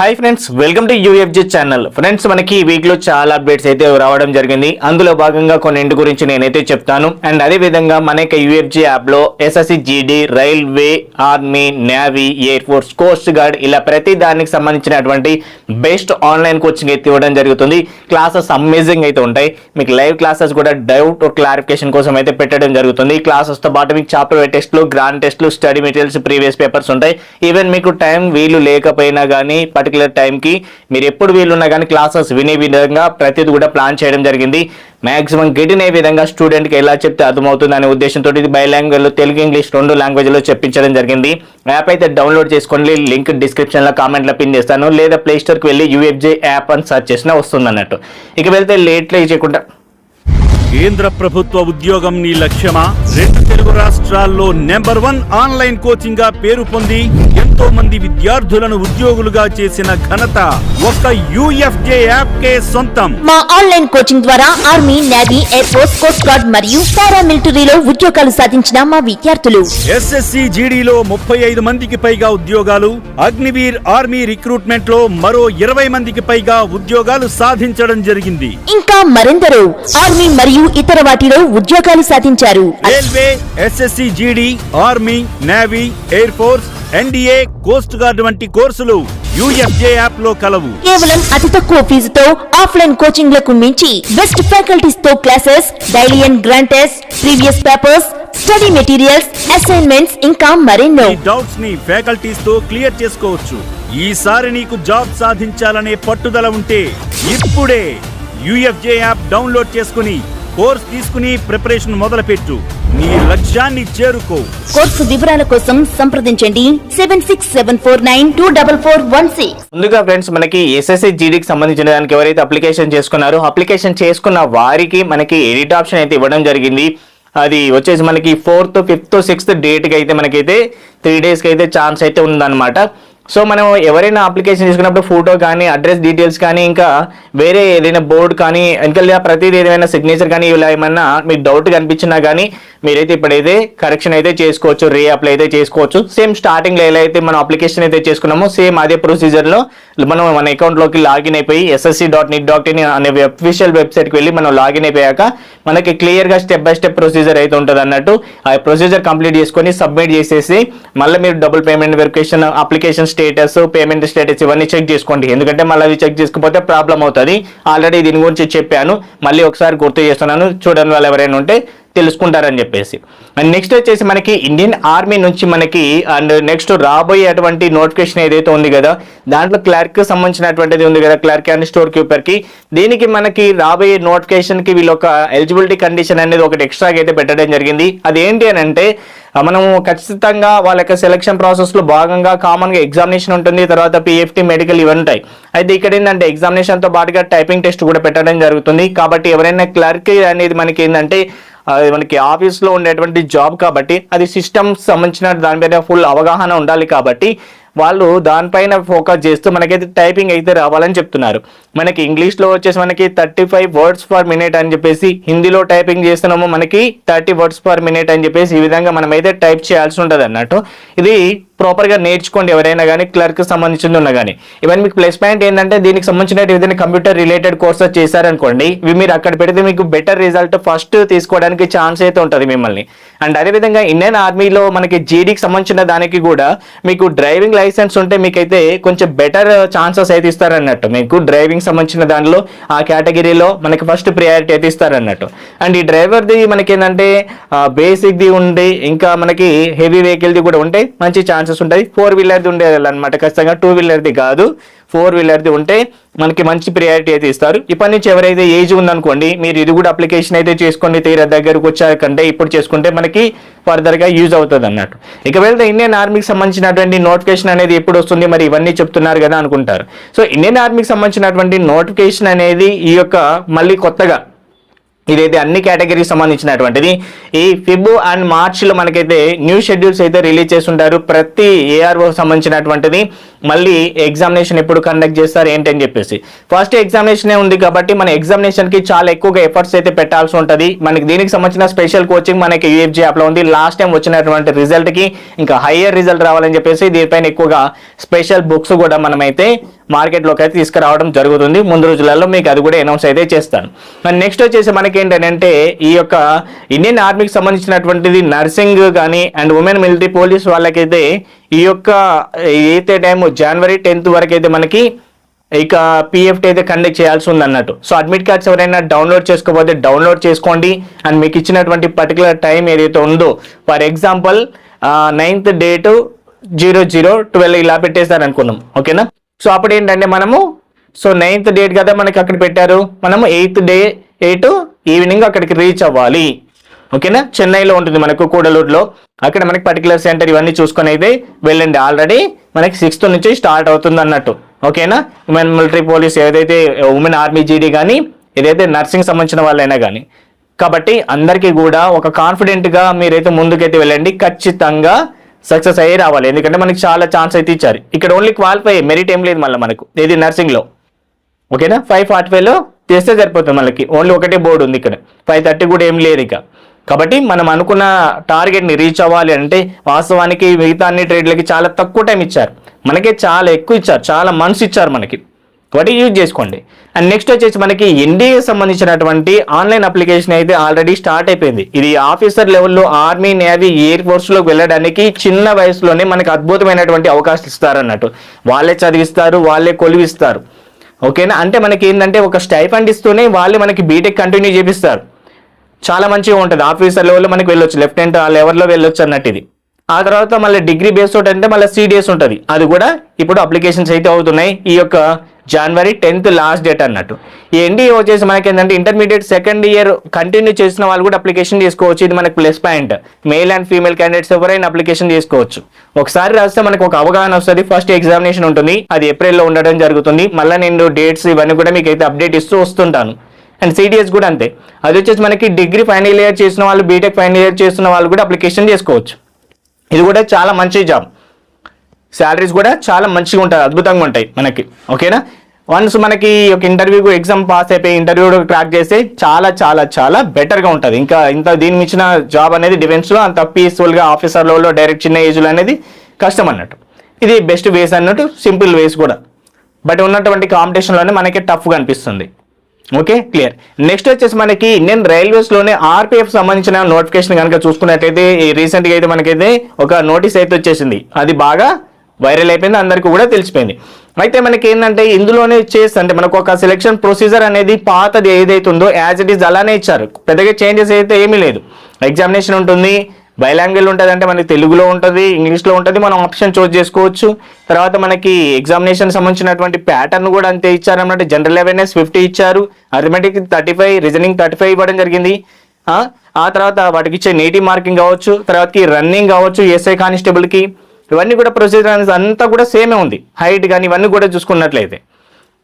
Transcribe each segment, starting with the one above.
Hi friends welcome to UFG channel friends మనకి ఈ వీక్లో చాలా అప్డేట్స్ అయితే రావడం జరిగింది. అందులో భాగంగా కొన్నింటి గురించి నేనైతే చెప్తాను. అండ్ అదే విధంగా మనకి యూఎఫ్జి యాప్లో SSC GD railway army navy air force coast guard ఇలా ప్రతి దానికి సంబంధించినటువంటి బెస్ట్ ఆన్లైన్ కోచింగ్ అయితే ఇవ్వడం జరుగుతుంది. క్లాసెస్ అమేజింగ్ అయితే ఉంటాయి. మీకు లైవ్ క్లాసెస్ కూడా డౌట్ క్లారిఫికేషన్ కోసం అయితే పెట్టడం జరుగుతుంది. క్లాసెస్తో పాటు మీకు చాప్టర్ టెస్ట్లు గ్రాండ్ టెస్ట్లు స్టడీ మెటీరియల్స్ ప్రీవియస్ పేపర్స్ ఉంటాయి. ఈవెన్ మీకు టైం వీలు లేకపోయినా కానీ పర్టికులర్ టైంకి మీరు ఎప్పుడు వీలున్నా కానీ క్లాసెస్ వినే విధంగా ప్రతిదీ కూడా ప్లాన్ చేయడం జరిగింది. మాక్సిమం గెటిన్ విధంగా స్టూడెంట్కి ఎలా చెప్తే అర్థమవుతుంది అనే ఉద్దేశంతో ఇది బై లాంగ్వేజ్లో తెలుగు ఇంగ్లీష్ రెండు లాంగ్వేజ్లో చెప్పించడం జరిగింది. యాప్ అయితే డౌన్లోడ్ చేసుకోండి లింక్ డిస్క్రిప్షన్లో కామెంట్లో పిన్ చేస్తాను. లేదా ప్లేస్టోర్కి వెళ్ళి యూఎఫ్జే యాప్ అని సెర్చ్ చేసినా వస్తుంది అన్నట్టు. ఇక వెళ్తే లేట్లే చేయకుండా. కేంద్ర ప్రభుత్వ ఉద్యోగం నీ లక్ష్యమా? రెండు తెలుగు రాష్ట్రాల్లో నెంబర్ వన్ ఆన్లైన్ కోచింగ్గా పేరు పొంది ఎంతో మంది విద్యార్థులను ఉద్యోగులుగా చేసిన ఘనత ఒక్క యుఎఫ్జే యాప్ కే సొంతం. మా ఆన్లైన్ కోచింగ్ ద్వారా army navy air force coast guard మరియు పారామిలిటరీలో ఉద్యోగాలు సాధించిన మా విద్యార్థులు. ఎస్ఎస్సి జీడీలో ముప్పై ఐదు మందికి పైగా ఉద్యోగాలు అగ్నివీర్ ఆర్మీ రిక్రూట్మెంట్లో మరో ఇరవై మందికి పైగా ఉద్యోగాలు సాధించడం జరిగింది. ఇంకా మరెందరో ఆర్మీ మరియు ఇతర వాటిలో ఉద్యోగాలు సాధించారు. Railway SSC GD army navy air force NDA coast guard వంటి కోర్సులు యుఎఫ్జే యాప్లో కలవు. కేవలం అతి తక్కువ ఫీజుతో ఆఫ్లైన్ కోచింగ్లకు మించి best ఫ్యాకల్టీస్తో classes daily and grand test previous papers study materials assignments ఇంకా మరెన్నో. డౌట్స్ని ఫ్యాకల్టీస్తో క్లియర్ చేసుకోవచ్చు. ఈసారి నీకు జాబ్ సాధించాలనే పట్టుదల ఉంటే ఇప్పుడే యుఎఫ్జే యాప్ డౌన్లోడ్ చేసుకుని కోర్స్ తీసుకుని ప్రిపరేషన్ మొదలుపెట్టు. నీ లక్ష్యాన్ని చేరుకో. కోర్సు వివరాల కోసం సంప్రదించండి seven six seven four nine two double four one six. ముందుగా ఫ్రెండ్స్ మనకి ఎస్ఎస్సి జీడీకి సంబంధించిన దానికి ఎవరైతే అప్లికేషన్ చేసుకున్నారో అప్లికేషన్ చేసుకున్న వారికి మనకి ఎడిట్ ఆప్షన్ అయితే ఇవ్వడం జరిగింది. అది వచ్చేసి మనకి ఫోర్త్ ఫిఫ్త్ సిక్స్త్ డేట్కి అయితే మనకైతే త్రీ డేస్కి అయితే ఛాన్స్ అయితే ఉందన్నమాట. సో మనం ఎవరైనా అప్లికేషన్ తీసుకున్నప్పుడు ఫోటో కానీ అడ్రస్ డీటెయిల్స్ కానీ ఇంకా వేరే ఏదైనా బోర్డు కానీ ఇంకా ప్రతిదీ ఏదైనా సిగ్నేచర్ కానీ ఇలా ఏమన్నా మీకు డౌట్ కనిపించినా కానీ మీరైతే ఇప్పుడైతే కరెక్షన్ అయితే చేసుకోవచ్చు రీ అప్లై అయితే చేసుకోవచ్చు. సేమ్ స్టార్టింగ్లో ఎలా అయితే మనం అప్లికేషన్ అయితే చేసుకున్నామో సేమ్ అదే ప్రొసీజర్లో మనం మన అకౌంట్లోకి లాగిన్ అయిపోయి SSC dot nic dot in అనే అఫీషియల్ వెబ్సైట్కి వెళ్ళి మనం లాగిన్ అయిపోయాక మనకి క్లియర్గా స్టెప్ బై స్టెప్ ప్రొసీజర్ అయితే ఉంటుంది అన్నట్టు. ఆ ప్రొసీజర్ కంప్లీట్ చేసుకొని సబ్మిట్ చేసేసి మళ్ళీ మీరు double payment verification application status payment status ఇవన్నీ చెక్ చేసుకోండి. ఎందుకంటే మళ్ళీ అవి చెక్ చేసుకోకపోతే ప్రాబ్లం అవుతుంది. ఆల్రెడీ దీని గురించి చెప్పాను. మళ్ళీ ఒకసారి గుర్తు చేస్తున్నాను. చూడని వాళ్ళు ఎవరైనా ఉంటే తెలుసుకుంటారని చెప్పేసి. అండ్ నెక్స్ట్ వచ్చేసి మనకి ఇండియన్ ఆర్మీ నుంచి మనకి అండ్ నెక్స్ట్ రాబోయేటువంటి నోటిఫికేషన్ ఏదైతే ఉంది కదా దాంట్లో క్లర్క్ సంబంధించినటువంటిది ఉంది కదా క్లర్క్ అండ్ స్టోర్ కీపర్కి దీనికి మనకి రాబోయే నోటిఫికేషన్కి వీళ్ళు ఒక ఎలిజిబిలిటీ కండిషన్ అనేది ఒకటి ఎక్స్ట్రాగా అయితే పెట్టడం జరిగింది. అది ఏంటి అని అంటే మనము ఖచ్చితంగా వాళ్ళ యొక్క సెలక్షన్ ప్రాసెస్లో భాగంగా కామన్గా ఎగ్జామినేషన్ ఉంటుంది తర్వాత పిఎఫ్టీ మెడికల్ ఇవి ఉంటాయి. అయితే ఇక్కడ ఏంటంటే ఎగ్జామినేషన్తో పాటుగా టైపింగ్ టెస్ట్ కూడా పెట్టడం జరుగుతుంది. కాబట్టి ఎవరైనా క్లర్క్ అనేది మనకి ఏంటంటే మనకి ఆఫీస్లో ఉండేటువంటి జాబ్ కాబట్టి అది సిస్టమ్ సంబంధించిన దానిపైన ఫుల్ అవగాహన ఉండాలి కాబట్టి వాళ్ళు దానిపైన ఫోకస్ చేస్తూ మనకైతే టైపింగ్ అయితే రావాలని చెప్తున్నారు. మనకి ఇంగ్లీష్లో వచ్చేసి మనకి thirty five words per minute అని చెప్పేసి హిందీలో టైపింగ్ చేస్తున్నాము మనకి థర్టీ వర్డ్స్ పర్ మినిట్ అని చెప్పేసి ఈ విధంగా మనమైతే టైప్ చేయాల్సి ఉంటుంది అన్నట్టు ఇది ప్రాపర్గా నేర్చుకోండి ఎవరైనా కానీ క్లర్క్ సంబంధించింది ఉన్నా కానీ ఇవన్నీ మీకు ప్లస్ పాయింట్ ఏంటంటే దీనికి సంబంధించిన ఏదైనా కంప్యూటర్ రిలేటెడ్ కోర్సెస్ చేశారనుకోండి ఇవి మీరు అక్కడ పెడితే మీకు బెటర్ రిజల్ట్ ఫస్ట్ తీసుకోవడానికి ఛాన్స్ అయితే ఉంటుంది మిమ్మల్ని. అండ్ అదేవిధంగా ఇండియన్ ఆర్మీలో మనకి జీడీకి సంబంధించిన దానికి కూడా మీకు డ్రైవింగ్ లైసెన్స్ ఉంటే మీకైతే కొంచెం బెటర్ ఛాన్సెస్ అయితే ఇస్తారన్నట్టు. మీకు డ్రైవింగ్ సంబంధించిన దానిలో ఆ కేటగిరీలో మనకి ఫస్ట్ ప్రియారిటీ అయితే ఇస్తారన్నట్టు. అండ్ ఈ డ్రైవర్ది మనకి ఏంటంటే బేసిక్ది ఉండి ఇంకా మనకి హెవీ వెహికల్ది కూడా ఉంటే మంచి ఛాన్సెస్ ఉంటాయి. ఫోర్ వీలర్ది ఉండేది అనమాట ఖచ్చితంగా టూ వీలర్ది కాదు. ఫోర్ వీలర్ది ఉంటే మనకి మంచి ప్రియారిటీ అయితే ఇస్తారు. ఇప్పటి నుంచి ఎవరైతే ఏజ్ ఉందనుకోండి మీరు ఇది కూడా అప్లికేషన్ అయితే చేసుకోండి తీరా దగ్గరకు వచ్చాకంటే ఇప్పుడు చేసుకుంటే మనకి ఫర్దర్గా యూజ్ అవుతుంది అన్నట్టు ఇక వెళ్తే ఇండియన్ ఆర్మీకి సంబంధించినటువంటి నోటిఫికేషన్ అనేది ఎప్పుడు వస్తుంది? మరి ఇవన్నీ చెప్తున్నారు కదా అనుకుంటారు. సో ఇండియన్ ఆర్మీకి సంబంధించినటువంటి నోటిఫికేషన్ అనేది ఈ యొక్క మళ్ళీ కొత్తగా ఇదైతే అన్ని కేటగిరీకి సంబంధించినటువంటిది. ఈ ఫిబ్ అండ్ మార్చ్లో మనకైతే న్యూ షెడ్యూల్స్ అయితే రిలీజ్ చేస్తుంటారు. ప్రతి ఏఆర్ఓ సంబంధించినటువంటిది. మళ్ళీ ఎగ్జామినేషన్ ఎప్పుడు కండక్ట్ చేస్తారు ఏంటి అని చెప్పేసి. ఫస్ట్ ఎగ్జామినేషనే ఉంది కాబట్టి మన ఎగ్జామినేషన్కి చాలా ఎక్కువగా ఎఫర్ట్స్ అయితే పెట్టాల్సి ఉంటుంది. మనకి దీనికి సంబంధించిన స్పెషల్ కోచింగ్ మనకి యూఎఫ్జీ యాప్లో ఉంది. లాస్ట్ టైం వచ్చినటువంటి రిజల్ట్కి ఇంకా హయ్యర్ రిజల్ట్ రావాలని చెప్పేసి దీనిపైన ఎక్కువగా స్పెషల్ బుక్స్ కూడా మనమైతే మార్కెట్లోకి అయితే తీసుకురావడం జరుగుతుంది. ముందు రోజులలో మీకు అది కూడా అనౌన్స్ అయితే చేస్తాను. మరి నెక్స్ట్ వచ్చేసి మనకి ఏంటంటే ఈ యొక్క ఇండియన్ ఆర్మీకి సంబంధించినటువంటిది నర్సింగ్ కానీ అండ్ ఉమెన్ మిలిటరీ పోలీస్ వాళ్ళకైతే ఈ యొక్క అయితే టైం జనవరి టెన్త్ వరకు అయితే మనకి ఇక పీఎఫ్టీ అయితే కండక్ట్ చేయాల్సి ఉంది అన్నట్టు సో అడ్మిట్ కార్డ్స్ ఎవరైనా డౌన్లోడ్ చేసుకోకపోతే డౌన్లోడ్ చేసుకోండి. అండ్ మీకు ఇచ్చినటువంటి పర్టికులర్ టైం ఏదైతే ఉందో for example ninth date zero zero twelve ఇలా పెట్టేశారు అనుకున్నాం ఓకేనా సో అప్పుడు ఏంటంటే మనము సో నైన్త్ డేట్ కదా మనకి అక్కడ పెట్టారు. మనము ఎయిత్ డే ఎయిట్ ఈవినింగ్ అక్కడికి రీచ్ అవ్వాలి. ఓకేనా? చెన్నైలో ఉంటుంది మనకు కూడలూరులో. అక్కడ మనకి పర్టికులర్ సెంటర్ ఇవన్నీ చూసుకొని అయితే వెళ్ళండి. ఆల్రెడీ మనకి సిక్స్త్ నుంచి స్టార్ట్ అవుతుంది అన్నట్టు. ఓకేనా? ఉమెన్ మిలిటరీ పోలీస్ ఏదైతే ఉమెన్ ఆర్మీ జీడీ కానీ ఏదైతే నర్సింగ్ సంబంధించిన వాళ్ళైనా కానీ కాబట్టి అందరికీ కూడా ఒక కాన్ఫిడెంట్గా మీరైతే ముందుకైతే వెళ్ళండి. ఖచ్చితంగా సక్సెస్ అయ్యి రావాలి. ఎందుకంటే మనకి చాలా ఛాన్స్ అయితే ఇచ్చారు. ఇక్కడ ఓన్లీ క్వాలిఫై మెరిట్ ఏం లేదు మళ్ళీ మనకు. ఇది నర్సింగ్లో ఓకేనా? ఫైవ్ ఫార్టీ ఫైవ్లో చేస్తే సరిపోతుంది మనకి. ఓన్లీ ఒకటే బోర్డు ఉంది ఇక్కడ. ఫైవ్ థర్టీ కూడా ఏం లేదు ఇక. కాబట్టి మనం అనుకున్న టార్గెట్ని రీచ్ అవ్వాలి అంటే వాస్తవానికి మిగతా అన్ని ట్రేడ్లకి చాలా తక్కువ టైం ఇచ్చారు. మనకే చాలా ఎక్కువ ఇచ్చారు చాలా మనసు ఇచ్చారు మనకి. కాబట్టి యూజ్ చేసుకోండి. అండ్ నెక్స్ట్ వచ్చేసి మనకి ఎన్డీఏ సంబంధించినటువంటి ఆన్లైన్ అప్లికేషన్ అయితే ఆల్రెడీ స్టార్ట్ అయిపోయింది. ఇది ఆఫీసర్ లెవెల్లో ఆర్మీ నేవీ ఎయిర్ ఫోర్స్లోకి వెళ్ళడానికి చిన్న వయసులోనే మనకి అద్భుతమైనటువంటి అవకాశం ఇస్తారు అన్నట్టు వాళ్ళే చదివిస్తారు వాళ్ళే కొలివిస్తారు. ఓకేనా? అంటే మనకి ఏంటంటే ఒక స్టైఫండ్ ఇస్తూనే వాళ్ళే మనకి బీటెక్ కంటిన్యూ చేపిస్తారు. చాలా మంచిగా ఉంటుంది. ఆఫీసర్ లెవెల్లో మనకి వెళ్ళొచ్చు. లెఫ్టినెంట్ ఆ లెవెల్లో వెళ్ళొచ్చు అన్నట్టు ఇది. ఆ తర్వాత మళ్ళీ డిగ్రీ బేస్ తోటి అంటే మళ్ళీ సిడిఎస్ ఉంటుంది. అది కూడా ఇప్పుడు అప్లికేషన్స్ అయితే అవుతున్నాయి. ఈ యొక్క జనవరి టెన్త్ లాస్ట్ డేట్ అన్నట్టు. ఈ ఎన్డీఏ వచ్చేసి మనకి ఏంటంటే ఇంటర్మీడియట్ సెకండ్ ఇయర్ కంటిన్యూ చేసిన వాళ్ళు కూడా అప్లికేషన్ చేసుకోవచ్చు ఇది మనకి plus point male and female candidates ఎవరైనా అప్లికేషన్ చేసుకోవచ్చు ఒకసారి రాస్తే మనకు ఒక అవగాహన వస్తుంది. ఫస్ట్ ఎగ్జామినేషన్ ఉంటుంది. అది ఏప్రిల్లో ఉండడం జరుగుతుంది. మళ్ళీ నేను డేట్స్ ఇవన్నీ కూడా మీకు అయితే అప్డేట్ ఇస్తూ వస్తుంటాను. అండ్ సిడిఎస్ కూడా అంతే. అది వచ్చేసి మనకి డిగ్రీ ఫైనల్ ఇయర్ చేసిన వాళ్ళు బీటెక్ ఫైనల్ ఇయర్ చేస్తున్న వాళ్ళు కూడా అప్లికేషన్ చేసుకోవచ్చు. ఇది కూడా చాలా మంచి జాబ్. శాలరీస్ కూడా చాలా మంచిగా ఉంటాయి అద్భుతంగా ఉంటాయి మనకి. ఓకేనా? వన్స్ మనకి ఒక ఇంటర్వ్యూ ఎగ్జామ్ పాస్ అయిపోయి ఇంటర్వ్యూ క్రాక్ చేస్తే చాలా చాలా చాలా బెటర్గా ఉంటుంది. ఇంకా ఇంత దీని మించిన జాబ్ అనేది డిఫెన్స్లో అంత పీస్ఫుల్గా ఆఫీసర్ డైరెక్ట్ చిన్న ఏజ్లో అనేది కష్టం అన్నట్టు. ఇది బెస్ట్ వేస్ అన్నట్టు సింపుల్ వేస్ కూడా. బట్ ఉన్నటువంటి కాంపిటీషన్లోనే మనకి టఫ్గా అనిపిస్తుంది. ఓకే క్లియర్ నెక్స్ట్ వచ్చేసి మనకి ఇండియన్ రైల్వేస్లోనే ఆర్పిఎఫ్ సంబంధించిన నోటిఫికేషన్ కనుక చూసుకున్నట్లయితే రీసెంట్గా అయితే మనకైతే ఒక నోటీస్ అయితే వచ్చేసింది. అది బాగా వైరల్ అయిపోయింది అందరికీ కూడా తెలిసిపోయింది. అయితే మనకి ఏంటంటే ఇందులోనే చేసి అంటే మనకు ఒక సెలెక్షన్ ప్రొసీజర్ అనేది పాతది ఏదైతే ఉందో యాజ్ ఇట్ ఈస్ అలానే ఇచ్చారు. పెద్దగా చేంజెస్ అయితే ఏమీ లేదు. ఎగ్జామినేషన్ ఉంటుంది బైలాంగ్వేజ్ ఉంటుంది అంటే మనకి తెలుగులో ఉంటుంది ఇంగ్లీష్లో ఉంటుంది మనం ఆప్షన్ చూస్ చేసుకోవచ్చు. తర్వాత మనకి ఎగ్జామినేషన్ సంబంధించినటువంటి ప్యాటర్న్ కూడా అంతే ఇచ్చారు అన్నమాట జనరల్ అవేర్నెస్ ఫిఫ్టీ ఇచ్చారు. Arithmetic thirty five reasoning thirty five ఇవ్వడం జరిగింది. ఆ తర్వాత వాటికి ఇచ్చే నేటివ్ మార్కింగ్ కావచ్చు తర్వాతకి రన్నింగ్ కావచ్చు ఎస్ఐ కానిస్టేబుల్కి ఇవన్నీ కూడా ప్రొసీజర్ అనేది అంతా కూడా సేమే ఉంది. హైట్ కానీ ఇవన్నీ కూడా చూసుకున్నట్లయితే.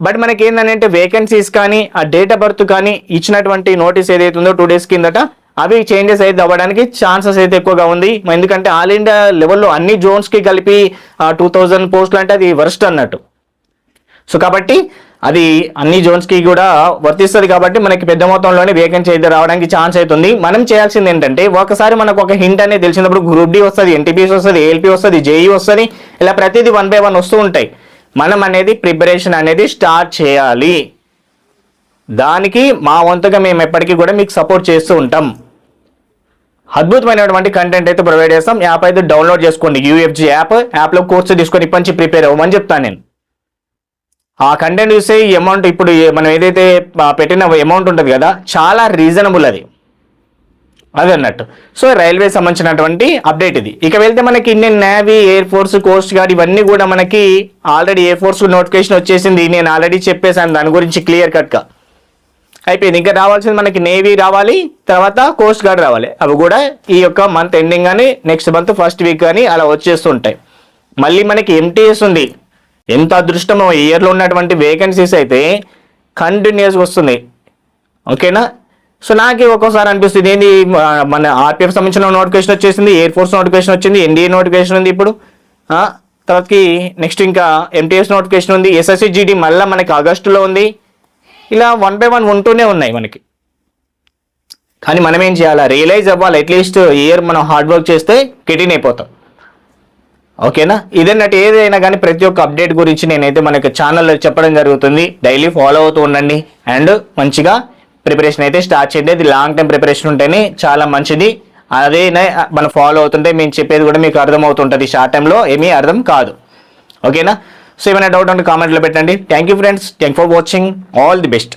బట్ మనకి ఏంటంటే వేకెన్సీస్ కానీ ఆ డేట్ ఆఫ్ బర్త్ కానీ ఇచ్చినటువంటి నోటీస్ ఏదైతే ఉందో టూ డేస్ కిందట అవి చేంజెస్ అయితే అవ్వడానికి ఛాన్సెస్ అయితే ఎక్కువగా ఉంది. ఎందుకంటే ఆల్ ఇండియా లెవెల్లో అన్ని జోన్స్కి కలిపి టూ థౌజండ్ పోస్టులు అంటే అది వర్స్ట్ అన్నట్టు. సో కాబట్టి అది అన్ని జోన్స్కి కూడా వర్తిస్తుంది కాబట్టి మనకి పెద్ద మొత్తంలోనే వేకెన్సీ అయితే రావడానికి ఛాన్స్ అవుతుంది మనం చేయాల్సింది ఏంటంటే ఒకసారి మనకు ఒక హింట్ అనేది తెలిసినప్పుడు గ్రూప్ డి వస్తుంది ఎన్టీపీస్ వస్తుంది ఏఎల్పీ వస్తుంది జేఈ వస్తుంది ఇలా ప్రతిదీ వన్ బై వన్ వస్తూ ఉంటాయి. మనం అనేది ప్రిపరేషన్ అనేది స్టార్ట్ చేయాలి. దానికి మా వంతుగా మేము ఎప్పటికీ కూడా మీకు సపోర్ట్ చేస్తూ ఉంటాం. అద్భుతమైనటువంటి కంటెంట్ అయితే ప్రొవైడ్ చేస్తాం. యాప్ అయితే డౌన్లోడ్ చేసుకోండి. యూఎఫ్జి యాప్ యాప్లో కోర్సు తీసుకొని ఇప్పటి నుంచి ప్రిపేర్ అవ్వమని చెప్తాను నేను. ఆ కంటెంట్ చూస్తే ఈ అమౌంట్ ఇప్పుడు మనం ఏదైతే పెట్టిన అమౌంట్ ఉంటుంది కదా చాలా రీజనబుల్ అది. అది అన్నట్టు. సో రైల్వే సంబంధించినటువంటి అప్డేట్ ఇది. ఇక వెళ్తే మనకి Indian navy air force coast guard ఇవన్నీ కూడా మనకి ఆల్రెడీ ఎయిర్ ఫోర్స్ నోటిఫికేషన్ వచ్చేసింది. నేను ఆల్రెడీ చెప్పేశాను. దాని గురించి క్లియర్ కట్గా అయిపోయింది. ఇంకా రావాల్సింది మనకి నేవీ రావాలి. తర్వాత కోస్ట్ గార్డ్ రావాలి. అవి కూడా ఈ యొక్క మంత్ ఎండింగ్ కానీ నెక్స్ట్ మంత్ ఫస్ట్ వీక్ కానీ అలా వచ్చేస్తుంటాయి. మళ్ళీ మనకి ఎంటీఎస్ ఉంది. ఎంత అదృష్టమో ఈ ఇయర్లో ఉన్నటువంటి వేకెన్సీస్ అయితే కంటిన్యూస్గా వస్తుంది. ఓకేనా సో నాకు ఒక్కోసారి అనిపిస్తుంది ఏంది మన ఆర్పిఎఫ్ సంబంధించిన నోటిఫికేషన్ వచ్చేసింది ఎయిర్ ఫోర్స్ నోటిఫికేషన్ వచ్చింది ఎన్డీఏ నోటిఫికేషన్ ఉంది ఇప్పుడు. తర్వాతకి నెక్స్ట్ ఇంకా ఎంటీఎస్ నోటిఫికేషన్ ఉంది ఎస్ఎస్సి జీడీ మళ్ళీ మనకి ఆగస్టులో ఉంది. ఇలా వన్ బై వన్ ఉంటూనే ఉన్నాయి మనకి. కానీ మనం ఏం చేయాలి? రియలైజ్ అవ్వాలి. అట్లీస్ట్ ఇయర్ మనం హార్డ్ వర్క్ చేస్తే కెటిన్ అయిపోతాం ఓకేనా ఇదన్నట్టు ఏదైనా కానీ ప్రతి ఒక్క అప్డేట్ గురించి నేనైతే మనకి ఛానల్లో చెప్పడం జరుగుతుంది. డైలీ ఫాలో అవుతూ ఉండండి. అండ్ మంచిగా ప్రిపరేషన్ అయితే స్టార్ట్ చేయండి. అది లాంగ్ టైం ప్రిపరేషన్ ఉంటేనే చాలా మంచిది. అదే మనం ఫాలో అవుతుంటే మేము చెప్పేది కూడా మీకు అర్థం అవుతుంటుంది షార్ట్ టైంలో ఏమీ అర్థం కాదు. ఓకేనా సో ఏమైనా డౌట్ ఉంటే కామెంట్లో పెట్టండి. Thank you friends thank for watching all the best